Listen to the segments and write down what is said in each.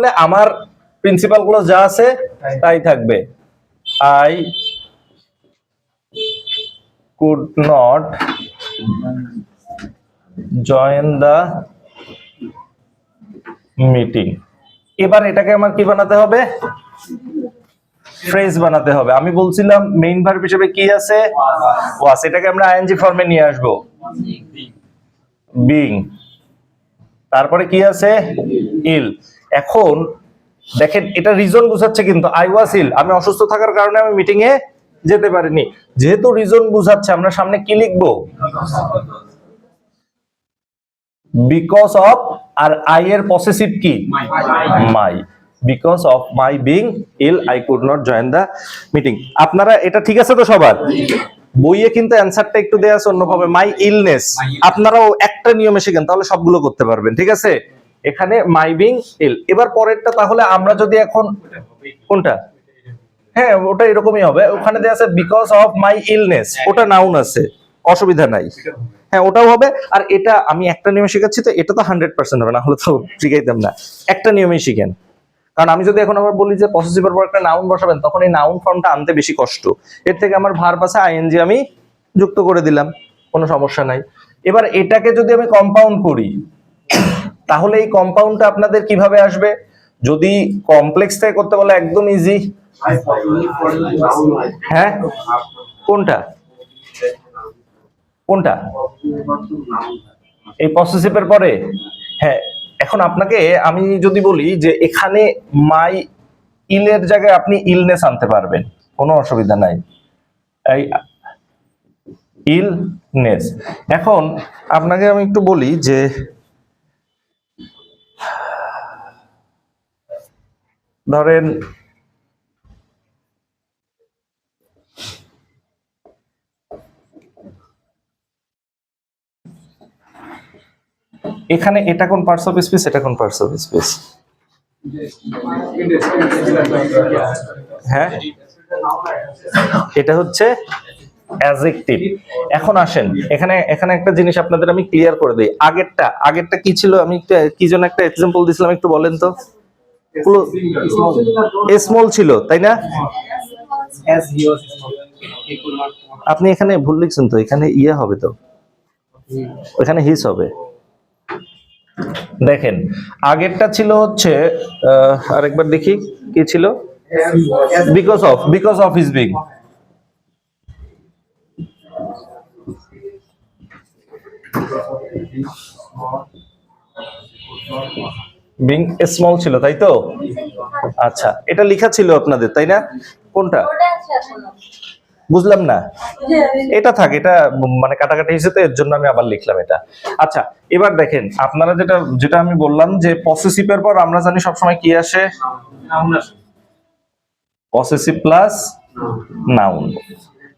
করলে আমার প্রিন্সিপালগুলো যা আছে তাই। থাকবে। I could not join the meeting এবার এটাকে আমার কি বানাতে হবে? ফ্রেজ বানাতে হবে। আমি বলছিলাম মেইন ভার্ব হিসেবে কি আছে? ওয়াস এটাকে আমরা আইএনজি ফর্মে নিয়ে আসব। বিং তারপরে কি আছে? ইল এখন দেখেন এটা রিজন বুঝাচ্ছে কিন্তু আই ওয়াজ ইল আমি অসুস্থ থাকার কারণে আমি মিটিং এ যেতে পারিনি। যেহেতু রিজন বুঝাচ্ছে আমরা সামনে কি লিখব? বিকজ অফ আর আই এর পসেসিভ কি? My because of my being ill I could not join the meeting আপনারা এটা ঠিক আছে তো সবার? বইয়ে কিন্তু অ্যান্সারটা একটু দেয়া আছে অন্যভাবে মাই ইলনেস আপনারাও একটা নিয়মে শিখেন তাহলে সবগুলো করতে পারবেন ঠিক আছে? এখানে মাই বিং ইল এবার পরেরটা তাহলে আমরা যদি এখন কোনটা? হ্যাঁ ওটা এরকমই হবে। ওখানে দেয়া আছে বিকজ অফ মাই ইলনেস ওটা নাউন আছে, অসুবিধা নাই। হ্যাঁ ওটাও হবে। আর এটা আমি একটা নিয়মে শিখাচ্ছি, তো এটা তো হান্ড্রেড পার্সেন্ট হবে না হলে তো শিখাইতাম না। একটা নিয়মেই শিখেন। কারণ আমি যদি এখন আবার বলি যে পসেসিভের পর একটা নাউন বসাবেন, তখন এই নাউন ফর্মটা আনতে বেশি কষ্ট। এর থেকে আমার ভার্ব আছে আইএনজি আমি যুক্ত করে দিলাম, কোনো সমস্যা নাই। এবার এটাকে যদি আমি কম্পাউন্ড করি তাহলে এই কম্পাউন্ডটা আপনাদের কীভাবে আসবে? যদি কমপ্লেক্স থেকে করতে বলে একদম ইজি হ্যাঁ? কোনটা? কোনটা? এই পসেসিভের পরে? হ্যাঁ এখন আপনাকে আমি যদি বলি যে এখানে মাই ইলের জায়গায় আপনি ইলনেস আনতে পারবেন, কোনো অসুবিধা নাই। এই ইলনেস এখন আপনাকে আমি একটু বলি যে ধরেন, এখানে এটা কোন পার্টস অফ স্পেস এটা কোন পার্টস অফ স্পেস হ্যাঁ? এটা হচ্ছে অ্যাজেক্টিভ এখন আসেন, এখানে এখানে একটা জিনিস আপনাদের আমি ক্লিয়ার করে দিই। আগেরটা আগেরটা কি ছিল? আমি কি জন্য একটা এক্সাম্পল দিছিলাম একটু বলেন তো। স্মল ছিল তাই না. আপনি এখানে ভুল লিখছেন তো এখানে ইয়ে হবে তো। ওখানে হিস হবে। দেখেন আগেরটা ছিল হচ্ছে আহ, আরেকবার দেখি কি ছিল। Because of because of is big being small ছিল তাই তো? আচ্ছা এটা লেখা ছিল আপনাদের তাই না? কোনটা? বুঝলাম না। এটা থাক এটা মানে কাটাকাটি হিসেবে এর জন্য আমি আবার লিখলাম এটা। আচ্ছা এবার দেখেন আপনারা যেটা যেটা আমি বললাম যে পসেসিভের পর আমরা জানি সবসময় কি আসে? পসেসিভ প্লাস নাউন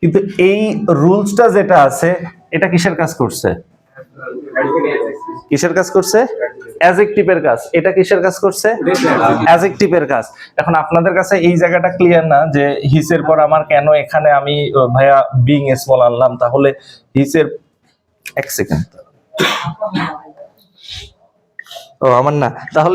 কিন্তু এই রুলসটা যেটা আছে এটা কিসের কাজ করছে? কিসের কাজ করছে? অ্যাজেকটিভের কাজ। এটা কিসের কাজ করছে? অ্যাজেকটিভের কাজ। এখন আপনাদের কাছে এই জায়গাটা ক্লিয়ার না যে হিসের পর আমার কেন এখানে আমি ভাইয়া বিং স্মল আনলাম? তাহলে হিসের এক সেকেন্ড ও, আমার না। তাহলে